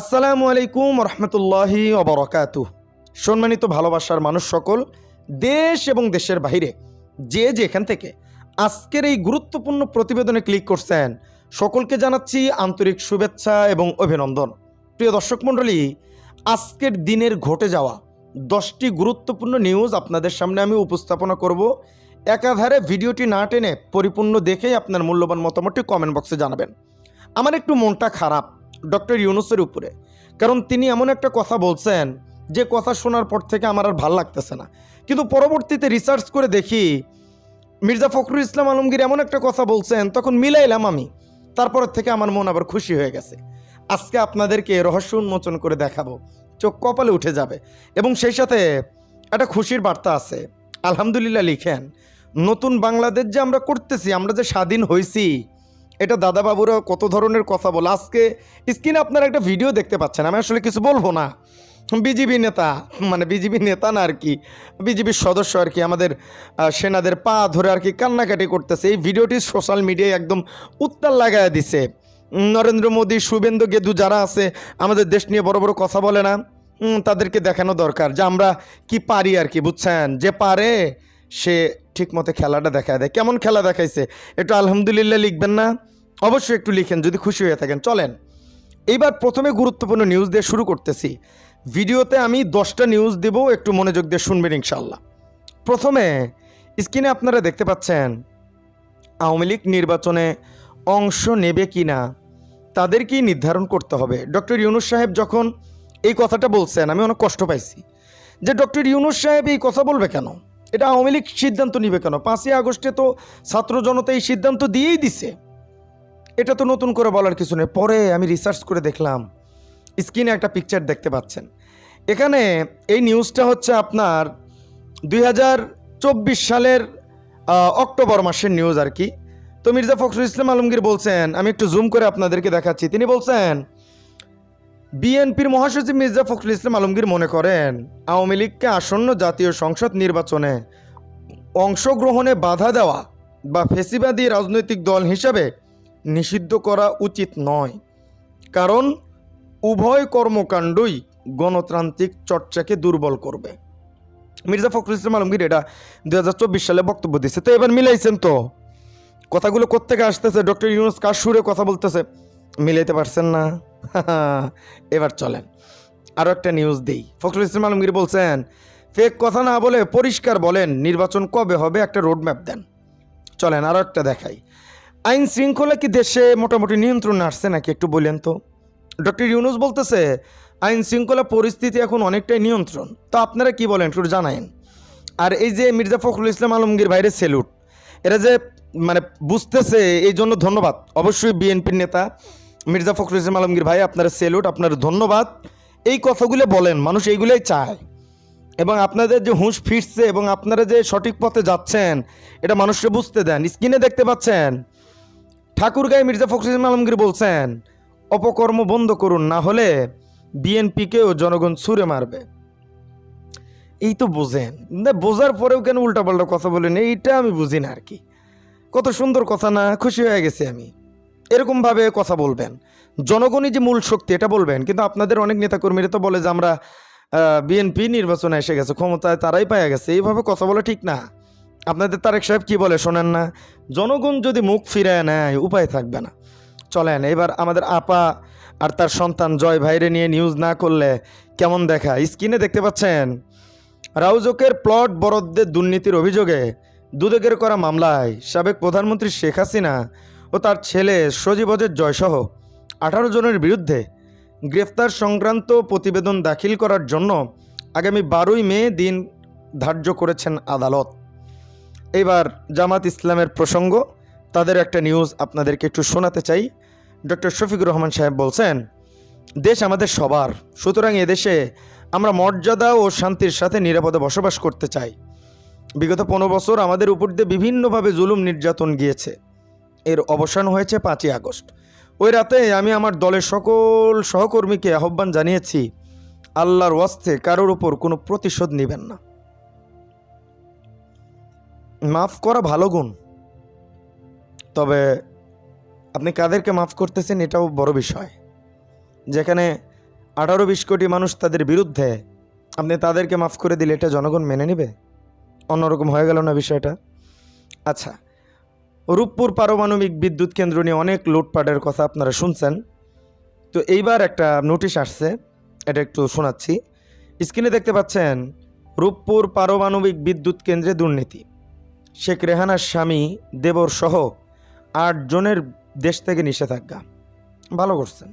আসসালামু আলাইকুম রহমতুল্লাহি অবরকাতু সম্মানিত ভালোবাসার মানুষ সকল, দেশ এবং দেশের বাইরে যে যেখান থেকে আজকের এই গুরুত্বপূর্ণ প্রতিবেদনে ক্লিক করছেন, সকলকে জানাচ্ছি আন্তরিক শুভেচ্ছা এবং অভিনন্দন। প্রিয় দর্শক মণ্ডলী, আজকের দিনের ঘটে যাওয়া দশটি গুরুত্বপূর্ণ নিউজ আপনাদের সামনে আমি উপস্থাপনা করব। একাধারে ভিডিওটি না টেনে পরিপূর্ণ দেখেই আপনার মূল্যবান মতামতটি কমেন্ট বক্সে জানাবেন। আমার একটু মনটা খারাপ। ডক্টর ইউনুসের উপরে। কারণ তিনি এমন একটা কথা বলছেন, যে কথা শোনার পর থেকে আমার আর ভালো লাগতেছে না। কিন্তু পরবর্তীতে রিসার্চ করে দেখি, মির্জা ফখরুল ইসলাম আলমগীর এমন একটা কথা বলছেন, তখন মিলাইলাম আমি। তারপর থেকে আমার মন আবার খুশি হয়ে গেছে। আজকে আপনাদেরকে রহস্য উন্মোচন করে দেখাবো। চোখ কপালে উঠে যাবে। এবং সেই সাথে একটা খুশির বার্তা আছে। আলহামদুলিল্লাহ লিখেন, নতুন বাংলাদেশ যে আমরা করতেছি, আমরা যে স্বাধীন হয়েছি এটা দাদাবাবুরা কত ধরনের কথা বলে। আজকে স্ক্রিনে আপনারা একটা ভিডিও দেখতে পাচ্ছেন, আমি আসলে কিছু বলব না। বিজিবি নেতা মানে বিজিবি নেতা না আর কি বিজিবির সদস্য আর কি, আমাদের সেনাদের পা ধরে আর কি কান্নাকাটি করতেছে। এই ভিডিওটি সোশ্যাল মিডিয়ায় একদম উত্তাল লাগায় দিছে। নরেন্দ্র মোদী, শুভেন্দু গেদু যারা আছে, আমাদের দেশ নিয়ে বড় বড় কথা বলে না তাদেরকে দেখানো দরকার যে আমরা কি পারি আর কি, বুঝছেন? যে পারে, সে ঠিকমতো খেলাটা দেখা দেয়। কেমন খেলা দেখাইছে? একটু আলহামদুলিল্লাহ লিখবেন না? অবশ্যই একটু লিখেন, যদি খুশি হয়ে থাকেন। চলেন, এইবার প্রথমে গুরুত্বপূর্ণ নিউজ দিয়ে শুরু করতেছি। ভিডিওতে আমি দশটা নিউজ দেব, একটু মনোযোগ দিয়ে শুনবেন ইনশাল্লাহ প্রথমে, স্ক্রিনে আপনারা দেখতে পাচ্ছেন, আওয়ামী লীগ নির্বাচনে অংশ নেবে কি না তাদেরকেই নির্ধারণ করতে হবে। ডক্টর ইউনুস সাহেব যখন এই কথাটা বলছেন, আমি অনেক কষ্ট পাইছি। যে ডক্টর ইউনুস সাহেব এই কথা বলবে কেন? এটা আওয়ামী লীগ সিদ্ধান্ত নিবে কেন? পাঁচই আগস্টে তো ছাত্র জনতা এই সিদ্ধান্ত দিয়েই দিছে। এটা তো নতুন করে বলার কিছু নেই। পরে আমি রিসার্চ করে দেখলাম। স্ক্রিনে একটা পিকচার দেখতে পাচ্ছেন। এখানে এই নিউজটা হচ্ছে আপনার দুই হাজার চব্বিশ সালের অক্টোবর মাসের নিউজ আর কি। তো মির্জা ফখরুল ইসলাম আলমগীর বলছেন, আমি একটু জুম করে আপনাদেরকে দেখাচ্ছি। তিনি বলছেন বিএনপির মহাসচিব মির্জা ফখরুল ইসলাম আলমগীর মনে করেন, আওয়ামী লীগকে আসন্ন জাতীয় সংসদ নির্বাচনে অংশগ্রহণে বাধা দেওয়া বা ফেসিবাদী রাজনৈতিক দল হিসাবে নিষিদ্ধ করা উচিত নয়। কারণ উভয় কর্মকাণ্ডই গণতান্ত্রিক চর্চাকে দুর্বল করবে। মির্জা ফখরুল ইসলাম আলমগীর এটা দুই হাজার চব্বিশ সালে বক্তব্য দিচ্ছে তো এবার মিলাইছেন তো। কথাগুলো কোত্থেকে আসতেছে? ডক্টর ইউনুস কার সুরে কথা বলতেছে? মিলাইতে পারছেন না। এবার চলেন। আরও একটা নিউজ দেই। ফখরুল ইসলাম আলমগীর বলছেন ফেক কথা না বলে পরিষ্কার বলেন, নির্বাচন কবে হবে একটা রোডম্যাপ দেন। চলেন আরও একটা দেখাই। আইন শৃঙ্খলা কি দেশে মোটামুটি নিয়ন্ত্রণ আসছে নাকি একটু বললেন তো? ডক্টর ইউনুস বলতেছে, আইন শৃঙ্খলা পরিস্থিতি এখন অনেকটাই নিয়ন্ত্রণ। তো আপনারা কি বলেন, একটু জানায়েন। আর এই যে মির্জা ফখরুল ইসলাম আলমগীর বাইরে সেলুট এরা যে মানে বুঝতেছে, এই জন্য ধন্যবাদ। অবশ্যই বিএনপির নেতা মির্জা ফখরুল ইসলাম আলমগীর ভাই, আপনার সেলুট আপনার ধন্যবাদ। এই কথাগুলো বলেন, মানুষ এইগুলোই চায়। এবং আপনাদের যে হুঁশ ফিরছে এবং আপনারা যে সঠিক পথে যাচ্ছেন, এটা মানুষকে বুঝতে দেন। স্ক্রিনে দেখতে পাচ্ছেন, ঠাকুরগাঁয় মির্জা ফখরুল ইসলাম আলমগীর বলছেন, অপকর্ম বন্ধ করুন, না হলে বিএনপিকেও জনগণ ছুঁড়ে মারবে। এই তো বোঝেন। না, বোঝার পরেও কেন উল্টাপাল্টা কথা বলেন? এইটা আমি বুঝি না আর কি। কত সুন্দর কথা না, খুশি হয়ে গেছি আমি। এরকমভাবে কথা বলবেন। জনগণই যে মূল শক্তি, এটা বলবেন। কিন্তু আপনাদের অনেক নেতাকর্মীরা তো বলে যে আমরা বিএনপি নির্বাচনে এসে গেছে, ক্ষমতায় তারাই পাওয়া গেছে। এইভাবে কথা বলা ঠিক না। আপনাদের তারেক সাহেব কি বলে শোনেন না? জনগণ যদি মুখ ফিরায় নেয়, উপায় থাকবে না। চলেন, এবার আমাদের আপা আর তার সন্তান জয় ভাইরে নিয়ে নিউজ না করলে কেমন দেখা? স্ক্রিনে দেখতে পাচ্ছেন, রাউজকের প্লট বরাদ্দের দুর্নীতির অভিযোগে দুদকের করা মামলায় সাবেক প্রধানমন্ত্রী শেখ হাসিনা ও তার ছেলে সজীবজের জয়সহ আঠারো জনের বিরুদ্ধে গ্রেফতার সংক্রান্ত প্রতিবেদন দাখিল করার জন্য আগামী বারোই মে দিন ধার্য করেছেন আদালত। এবার জামাত ইসলামের প্রসঙ্গ, তাদের একটা নিউজ আপনাদেরকে একটু শোনাতে চাই। ডক্টর শফিকুর রহমান সাহেব বলছেন, দেশ আমাদের সবার, সুতরাং এদেশে আমরা মর্যাদা ও শান্তির সাথে নিরাপদে বসবাস করতে চাই। বিগত পনেরো বছর আমাদের উপর দিয়ে বিভিন্নভাবে জুলুম নির্যাতন গিয়েছে। এর অবসান হয়েছে পাঁচই আগস্ট। ওই রাতে আমি আমার দলের সকল সহকর্মীকে আহ্বান জানিয়েছি, আল্লাহর ওয়াস্তে কারোর উপর কোনো প্রতিশোধ নেবেন না। মাফ করা ভালো গুণ। তবে আপনি কাদেরকে মাফ করতেছেন এটাও বড় বিষয়। যেখানে আঠারো বিশ কোটি মানুষ তাদের বিরুদ্ধে, আপনি তাদেরকে মাফ করে দিলে এটা জনগণ মেনে নেবে? অন্যরকম হয়ে গেল না বিষয়টা? আচ্ছা রূপপুর পারমাণবিক বিদ্যুৎ কেন্দ্র নিয়ে অনেক লুটপাটের কথা আপনারা শুনছেন। তো এইবার একটা নোটিশ আসছে, এটা একটু শোনাচ্ছি। স্ক্রিনে দেখতে পাচ্ছেন, রূপপুর পারমাণবিক বিদ্যুৎ কেন্দ্রে দুর্নীতি। শেখ রেহানার স্বামী দেবর সহ আট জনের দেশ থেকে নিষেধাজ্ঞা। ভালো করছেন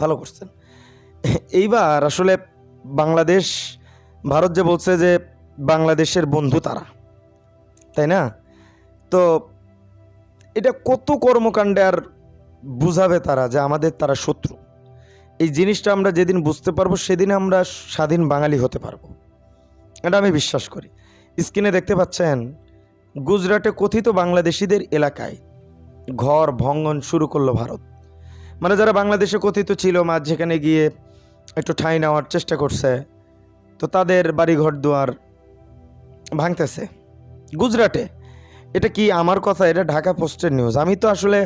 ভালো করছেন। এইবার আসলে বাংলাদেশ, ভারত যে বলছে যে বাংলাদেশের বন্ধু তারা, তাই না? তো এটা কত কর্মকাণ্ডে আর বুঝাবে তারা যে আমাদের তারা শত্রু? এই জিনিসটা আমরা যেদিন বুঝতে পারব, সেদিন আমরা স্বাধীন বাঙালি হতে পারব। এটা আমি বিশ্বাস করি। স্ক্রিনে দেখতে পাচ্ছেন, গুজরাটে কথিত বাংলাদেশিদের এলাকায় ঘর ভঙ্গন শুরু করল ভারত। মানে যারা বাংলাদেশে কথিত ছিল মাঝ যেখানে গিয়ে একটু ঠাঁই নেওয়ার চেষ্টা করছে, তো তাদের বাড়িঘর দুয়ার ভাঙতেছে। গুজরাটে এটা কি আমার কথা? এটা ঢাকা পোস্টের নিউজ আমি তো আসলে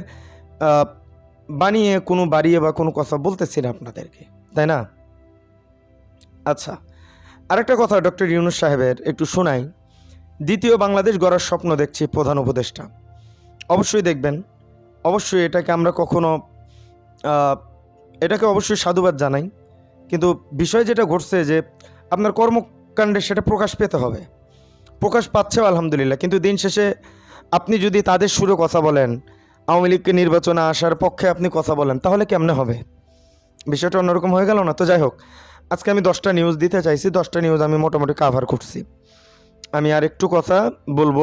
বানিয়ে কোনো বাড়িয়ে বা কোনো কথা বলতেছি না আপনাদেরকে, তাই না? আচ্ছা আরেকটা কথা ডক্টর ইউনুস সাহেবের একটু শোনাই। দ্বিতীয় বাংলাদেশ গড়ার স্বপ্ন দেখছি প্রধান উপদেষ্টা। অবশ্যই দেখবেন, অবশ্যই এটাকে আমরা কখনো এটাকে অবশ্যই সাধুবাদ জানাই। কিন্তু বিষয় যেটা ঘটছে যে, আপনার কর্মকাণ্ডে সেটা প্রকাশ পেতে হবে। প্রকাশ পাচ্ছেও আলহামদুলিল্লাহ। কিন্তু দিন শেষে আপনি যদি তাদের সুরে কথা বলেন, আওয়ামী লীগকে নির্বাচনে আসার পক্ষে আপনি কথা বলেন, তাহলে কেমনে হবে? বিষয়টা অন্যরকম হয়ে গেল না? তো যাই হোক, আজকে আমি দশটা নিউজ দিতে চাইছি। দশটা নিউজ আমি মোটামুটি কাভার করছি। আমি আর একটু কথা বলব,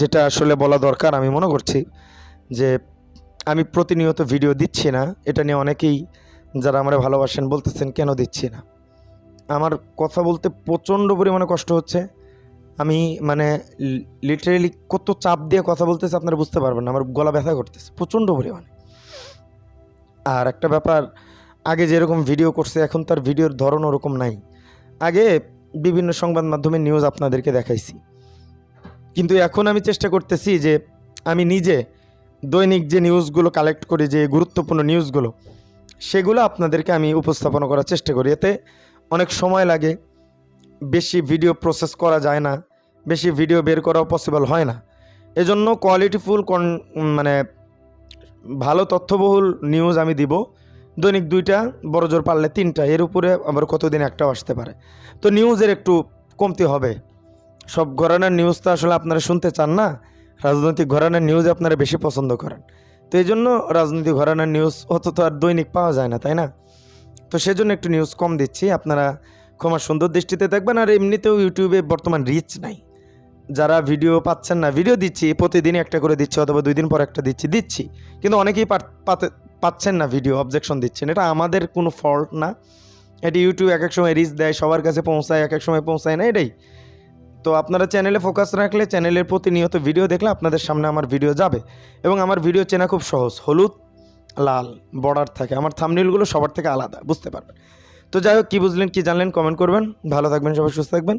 যেটা আসলে বলা দরকার আমি মনে করছি, যে আমি প্রতিনিয়ত ভিডিও দিচ্ছি না। এটা নিয়ে অনেকেই যারা আমরা ভালোবাসেন বলতেছেন, কেন দিচ্ছি না? আমার কথা বলতে প্রচণ্ড পরিমাণে কষ্ট হচ্ছে। আমি মানে লিটারেলি কত চাপ দিয়ে কথা বলতেছে, আপনারা বুঝতে পারবেন না, আমার গলা ব্যথা করতেছে, প্রচণ্ড পরিমাণে। আর একটা ব্যাপার, আগে যেরকম ভিডিও করছে, এখন তার ভিডিওর ধরন ওরকম নাই। আগে বিভিন্ন সংবাদ মাধ্যমে নিউজ আপনাদেরকে দেখাইছি। কিন্তু এখন আমি চেষ্টা করতেছি যে, আমি নিজে দৈনিক যে নিউজগুলো কালেক্ট করি, যে গুরুত্বপূর্ণ নিউজগুলো সেগুলো আপনাদেরকে আমি উপস্থাপন করার চেষ্টা করি। এতে অনেক সময় লাগে, বেশি ভিডিও প্রসেস করা যায় না। বেশি ভিডিও বের করাও পসিবল হয় না। এজন্য কোয়ালিটিফুল কন মানে ভালো তথ্যবহুল নিউজ আমি দিব। দৈনিক দুইটা, বড় জোর পারলে তিনটা। এর উপরে আবার কতদিন একটাও আসতে পারে। তো নিউজের একটু কমতি হবে। সব ঘরানার নিউজ তো আসলে আপনারা শুনতে চান না। রাজনৈতিক ঘরানার নিউজ আপনারা বেশি পছন্দ করেন। তো এই জন্য রাজনৈতিক ঘরানার নিউজ অত তো আর দৈনিক পাওয়া যায় না, তাই না? তো সেজন্য একটু নিউজ কম দিচ্ছি। আপনারা ক্ষমা সুন্দর দৃষ্টিতে দেখবেন। আর এমনিতেও ইউটিউবে বর্তমান রিচ নাই। যারা ভিডিও পাচ্ছেন না ভিডিও দিচ্ছি প্রতিদিন একটা করে দিচ্ছি অথবা দুই দিন পর একটা দিচ্ছি দিচ্ছি। কিন্তু অনেকেই পাচ্ছেন না ভিডিও অবজেকশন দিচ্ছেন। এটা আমাদের কোনো ফল্ট না। এটি ইউটিউব এক এক সময় রিচ দেয়, সবার কাছে পৌঁছায়, এক এক সময় পৌঁছায় না, এটাই। তো আপনারা চ্যানেলে ফোকাস রাখলে চ্যানেলের প্রতিনিয়ত ভিডিও দেখলে আপনাদের সামনে আমার ভিডিও যাবে। এবং আমার ভিডিও চেনা খুব সহজ, হলুদ, লাল বর্ডার থাকে। আমার থামনিলগুলো সবার থেকে আলাদা, বুঝতে পারবেন। তো যাই হোক, কী বুঝলেন, কী জানলেন কমেন্ট করবেন। ভালো থাকবেন, সবাই সুস্থ থাকবেন।